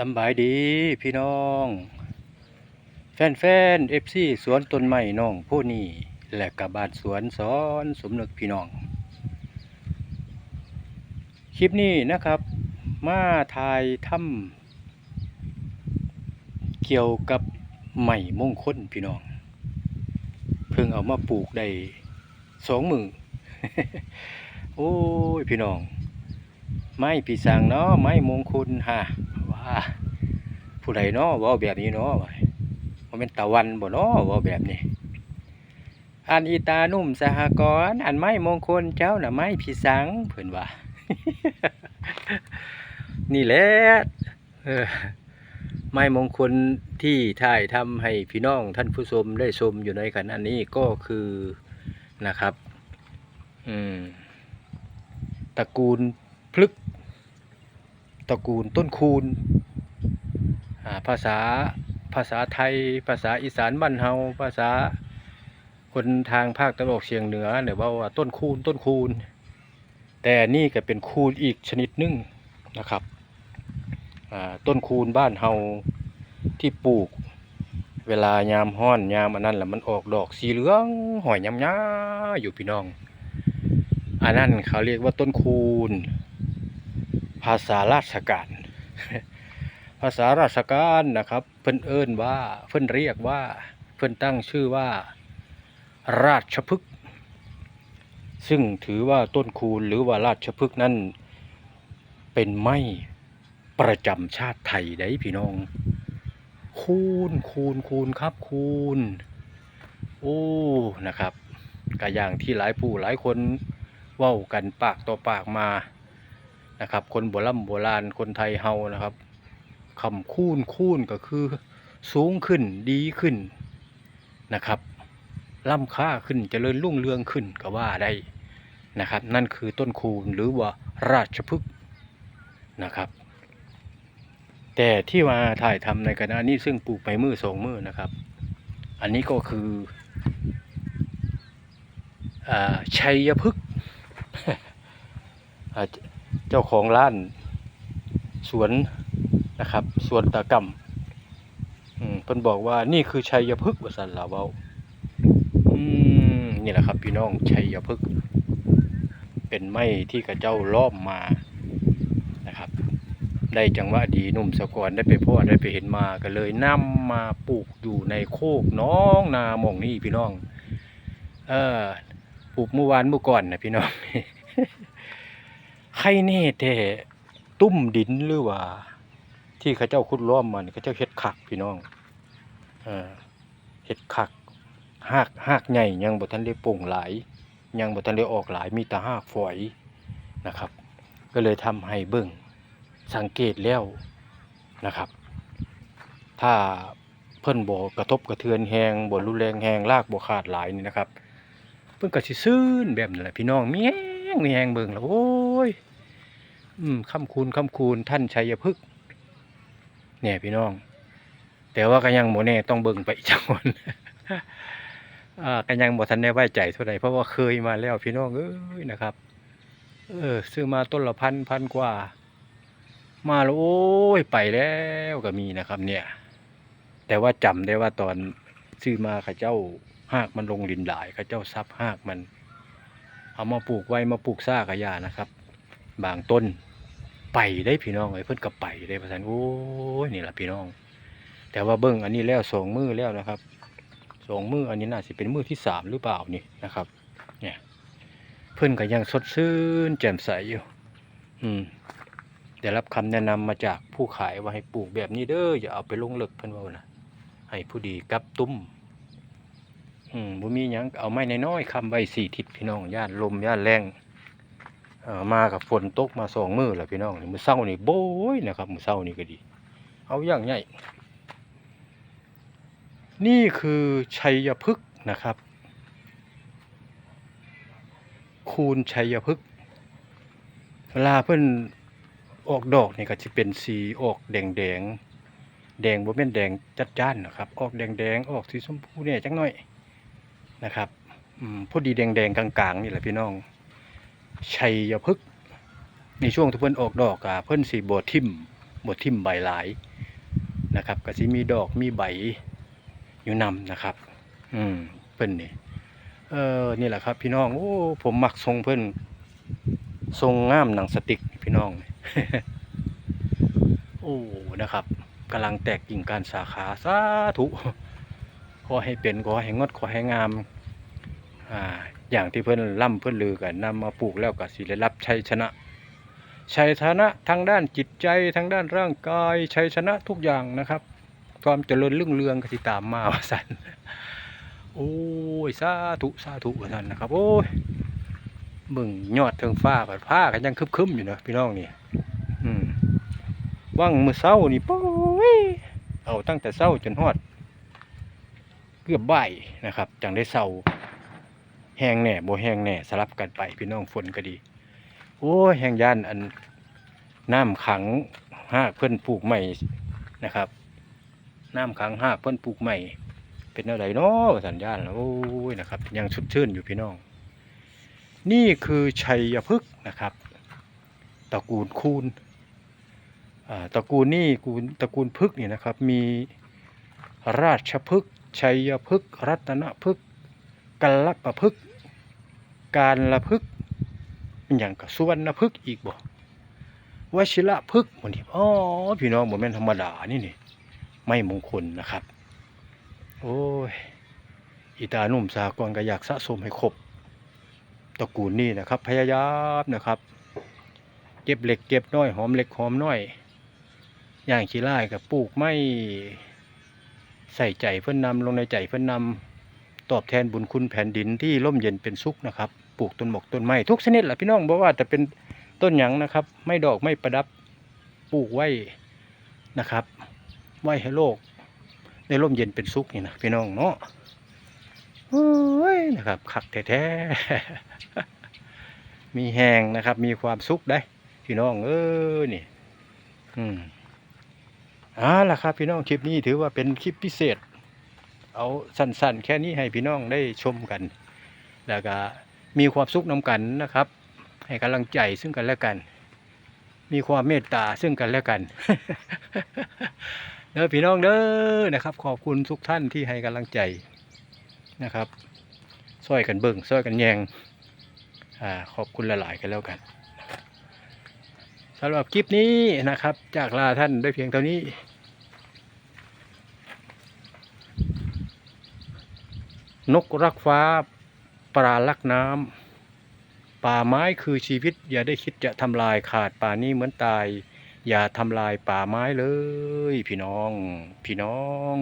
สบายดีพี่น้อง แฟนแฟนเอฟซีสวนต้นไม้น้องผู้นี้และกับบานสวนสอนสมนึกพี่น้อง คลิปนี้นะครับ มาถ่ายทำเกี่ยวกับไม้มงคลพี่น้อง เพิ่งเอามาปลูกได้สองมือโอ้ยพี่น้อง ไม้ปีสังเนาะไม้มงคลฮะ ว่าผู้ใดเนาะว่าแบบนี้เนาะว่ามันเป็นตะวันบ่เนาะว่าแบบนี้อันอีตานุ่มสหกรณ์อันไม้มงคลเจ้าหน่ะไม้ปีสังเพิ่อนว่า นี่แหละไม้มงคลที่ถ่ายทำให้พี่น้องท่านผู้ชมได้ชมอยู่ในขณะนี้ก็คือนะครับ อืมตระกูลพลึก ตระกูลต้นคูณอ่าภาษาภาษาไทย ภาษาอีสานบ้านเฮาภาษาคนทางภาคตะวันออกเฉียงเหนือเนี่ยว่าว่าต้นคูณต้นคูณ แต่นี่ก็เป็นคูณอีกชนิดหนึ่งนะครับอ่าต้นคูณบ้านเฮาที่ปลูก เวลายามห้อนยามอันนั้นแหละมันออกดอกสีเหลืองหอยยำยาอยู่พี่น้องอันนั้นเขาเรียกว่าต้นคูณ ภาษาราชการ ภาษาราชการนะครับ เพิ่นเอิ้นว่าเพิ่นเรียกว่า เพิ่นตั้งชื่อว่า ราชพฤกษ์ซึ่งถือว่าต้นคูณหรือว่าราชพฤกษ์นั้นเป็นไม้ประจำชาติไทยได้พี่น้อง คูณคูณคูณครับคูณโอ้นะครับก็อย่างที่หลายผู้หลายคนเว้ากันปากต่อปากมา นะครับ คนโบราณโบราณคนไทยเฮานะครับคำคูณคูณก็คือ สูงขึ้นดีขึ้นนะครับล่ำค่าขึ้นเจริญรุ่งเรืองขึ้นก็ว่าได้นะครับ นั่นคือต้นคูณหรือว่าราชพฤกษ์นะครับ แต่ที่มาถ่ายทำในคณะนี้ซึ่งปลูกไปมือสองมือนะครับ อันนี้ก็คืออชัยพฤกษ์ จ้าของร้าน สวนนะครับสวนตะกำอืมเพิ่นบอกว่านี่คือชัยพฤกษ์ว่าซั่นล่ะเวาอืมนี่แหละครับ พี่น้องชัยพฤกษ์เป็นไม้ที่กระเจ้าล้อมมานะครับ ได้จังหวะดีหนุ่มสะกอนได้ไปพ่อได้ไปเห็นมาก็เลยนำมาปลูกอยู่ในโคกน้องนาหมองนี่พี่น้อง เออปลูกเมื่อวานเมื่อก่อนนะพี่น้อง รแน่แต่ตุ้มดินหรือว่า ที่เขาเจ้าขุดล้อมมันเขาเจ้าเฮ็ดขักพี่น้องเฮ็ดขักหากหากใหญ่ยังบ่ทันได้โป่งหลาย ยังบ่ทันได้ออกหลายมีแต่หากฝอยนะครับ ก็เลยทำให้เบิ่งสังเกตแล้วนะครับ ถ้าเพิ่นบ่กระทบกระเทือนแฮงบ่รุนแรงแฮงรากบ่ขาดหลายนี่นะครับ เพิ่นก็สิซื่นแบบนั้นแหละพี่น้องเมีแฮงมีแฮงเบิ่งแล้วโอ้ อืมคำคูณคำคูณท่านชัยพฤกษ์เนี่ยพี่น้อง แต่ว่าก็ยังโมแน่ต้องเบิ่งไปอีกจังหวนอ่าก็ยังบ่ทันได้ไว้ใจเท่าไหร่เพราะว่าเคยมาแล้วพี่น้องเอ้ยนะครับ เออ ซื้อมาต้นละพันพันกว่า มาแล้วโอ้ยไปแล้วก็มีนะครับ เนี่ย แต่ว่าจำได้ว่าตอนซื้อมาข้าเจ้าหากมันลงดินหลายข้าเจ้าซับหากมัน เอามาปลูกไว้มาปลูกซ่ากระยานะครับ บางต้น ไปได้พี่น้องไอ้เพิ่นก็ไปได้ประสันโอ้ยนี่แหละพี่น้อง แต่ว่าเบิ้งอันนี้แล้วสองมือแล้วนะครับสองมืออันนี้น่าจะเป็นมือที่สามหรือเปล่านี่นะครับ เนี่ยเพิ่อนก็ยังสดชื่นแจ่มใสอยู่ อืมได้รับคำแนะนำมาจากผู้ขายว่าให้ปลูกแบบนี้เด้ออย่าเอาไปลงเลิกเพิ่อนว่านะให้ผู้ดีกับตุ้ม อืมบ่มียังเอาไม้น้อยๆคำไว้สี่ทิศพี่น้องย่านลมย่านแรง มากับฝนตกมาสองมือแล้วพี่น้องมือเศร้านี่โบยนะครับมือเศร้านี่ก็ดี เอาอย่างใหญ่นี่คือชัยพฤกษ์นะครับ คูณชัยพฤกษ์เวลาเพิ่อนออกดอกนี่ก็จะเป็นสีออกแดงแดงแดงบ่เป็นแดงจัดจ้านนะครับ ออกแดงแดงออกสีชมพูเนี่ยจังหน่อยนะครับพอดีแดงแดงกลางๆนี่แหละพี่น้อง ชัยพฤกษ์ในช่วงที่เพิ่นออกดอกอะเพิ่นสีบทิมบ่ทิ่มใบหลายนะครับก็สิมีดอกมีใบอยู่นำนะครับ อืมเพิ่นนี่เออนี่แหละครับ พี่น้องโอ้ผมมักทรงเพิ่นทรงงามหนังสติกพี่น้องโอ้นะครับกำลังแตกกิ่งการสาขาสาธุขอให้เป็นขอให้งดขอให้งามอ่า อย่างที่เพิ่อนล่ำเพิ่อนลือกันนำมาปลูกแล้วก็สิได้รับชัยชนะชัยชนะทางด้านจิตใจทางด้านร่างกายชัยชนะทุกอย่างนะครับ ความเจริญรุ่งเรืองก็สิตามมาว่าสันโอ้ยสาธุสาธุว่าสันนะครับ โอ้ยมึงยอดเทิงฟ้าแบบผ้ากันยังคึมอยู่นะพี่น้องนี่อืมว่างมือเศร้านี่ป้อยเอาตั้งแต่เศร้าจนฮอด เกือบบ่ายนะครับจังได้เศร้า แห้งแหน่บ่แห้งแหน่สลับกันไปพี่น้องฝนก็ดี โอ้แห้งย่านอันน้ำขังห้าเพิ่อนปลูกใหม่นะครับ น้ำขังห้าเพิ่อนปลูกใหม่ เป็นอะไรเนาะสัญญาณโอ้ยนะครับ ยังชุดชื่นอยู่พี่น้อง นี่คือชัยพฤกษ์นะครับตระกูลคูณอ่าตระกูลนี่กูตระกูลพฤกษ์นี่นะครับ มีราชพฤกษ์ชัยพฤกษ์รัตนพฤกษ์ กัลปะพฤกษ์การละพฤกษ์เป็นอย่างกับสุวรรณพฤกษ์อีกบ่วชิระพฤกษ์หมดนี่อ๋อพี่น้องบ่แม่นธรรมดานี่นี่ไม่มงคลนะครับ โอ้ยอีตานุ่มสากลก็อยากสะสมให้ครบตระกูลนี่นะครับ พยายามนะครับ เก็บเหล็กเก็บน้อยหอมเหล็กหอมน้อยอย่างขี้ไล่กับปลูกไม่ใส่ใจเพื่อนนำลงในใจเพื่อนนำ ตอบแทนบุญคุณแผ่นดินที่ร่มเย็นเป็นสุขนะครับ ปลูกต้นหมกต้นไม้ทุกชนิดแหละพี่น้องบอกว่าจะเป็นต้นหยังนะครับ ไม่ดอกไม่ประดับปลูกไว้นะครับไว้ให้โลกได้ร่มเย็นเป็นสุขนี่นะพี่น้องเนาะโอ้ยนะครับขักแท้ๆมีแหงนะครับ มีความสุขได้ พี่น้องเออนี่อืมอ่าล่ะครับพี่น้องคลิปนี้ถือว่าเป็นคลิปพิเศษ เอาสั้นๆ แค่นี้ให้พี่น้องได้ชมกัน แล้วก็มีความสุขนำกันนะครับ ให้กำลังใจซึ่งกันและกัน มีความเมตตาซึ่งกันและกันเด้อพี่น้องเด้อนะครับ ขอบคุณทุกท่านที่ให้กำลังใจนะครับช่วยกันเบิ่งช่วยกันแยงอ่าขอบคุณหลายๆกันแล้วกันสำหรับคลิปนี้นะครับ จากลาท่านด้วยเพียงเท่านี้ นกรักฟ้า ปลาลักน้ำป่าไม้คือชีวิต อย่าได้คิดจะทำลายขาดป่านี้เหมือนตาย อย่าทำลายป่าไม้เลย พี่น้อง พี่น้อง